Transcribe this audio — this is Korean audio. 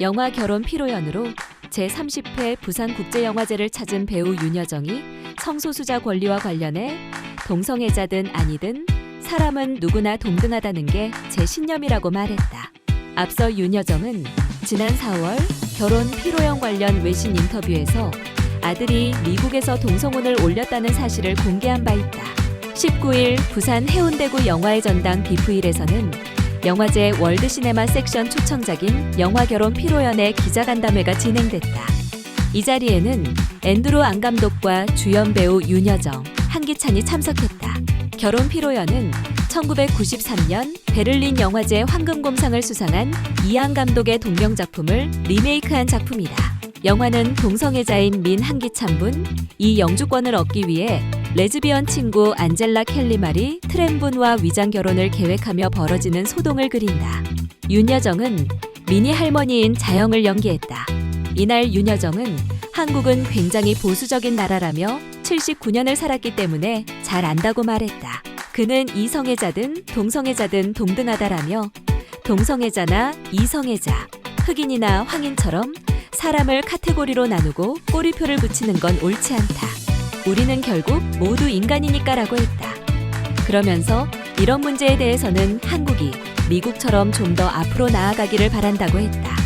영화 결혼 피로연으로 제30회 부산국제영화제를 찾은 배우 윤여정이 성소수자 권리와 관련해 동성애자든 아니든 사람은 누구나 동등하다는 게 제 신념이라고 말했다. 앞서 윤여정은 지난 4월 결혼 피로연 관련 외신 인터뷰에서 아들이 미국에서 동성혼을 올렸다는 사실을 공개한 바 있다. 19일 부산 해운대구 영화의 전당 비프일에서는 영화제 월드시네마 섹션 초청작인 영화 결혼 피로연의 기자간담회가 진행됐다. 이 자리에는 앤드루 안 감독과 주연 배우 윤여정, 한기찬이 참석했다. 결혼 피로연은 1993년 베를린 영화제 황금곰상을 수상한 이안 감독의 동명 작품을 리메이크한 작품이다. 영화는 동성애자인 민 한기찬 분, 이 영주권을 얻기 위해 레즈비언 친구 안젤라 켈리 말이 트램분과 위장 결혼을 계획하며 벌어지는 소동을 그린다. 윤여정은 미니 할머니인 자영을 연기했다. 이날 윤여정은 한국은 굉장히 보수적인 나라라며 79년을 살았기 때문에 잘 안다고 말했다. 그는 이성애자든 동성애자든 동등하다라며 동성애자나 이성애자, 흑인이나 황인처럼 사람을 카테고리로 나누고 꼬리표를 붙이는 건 옳지 않다. 우리는 결국 모두 인간이니까라고 했다. 그러면서 이런 문제에 대해서는 한국이 미국처럼 좀 더 앞으로 나아가기를 바란다고 했다.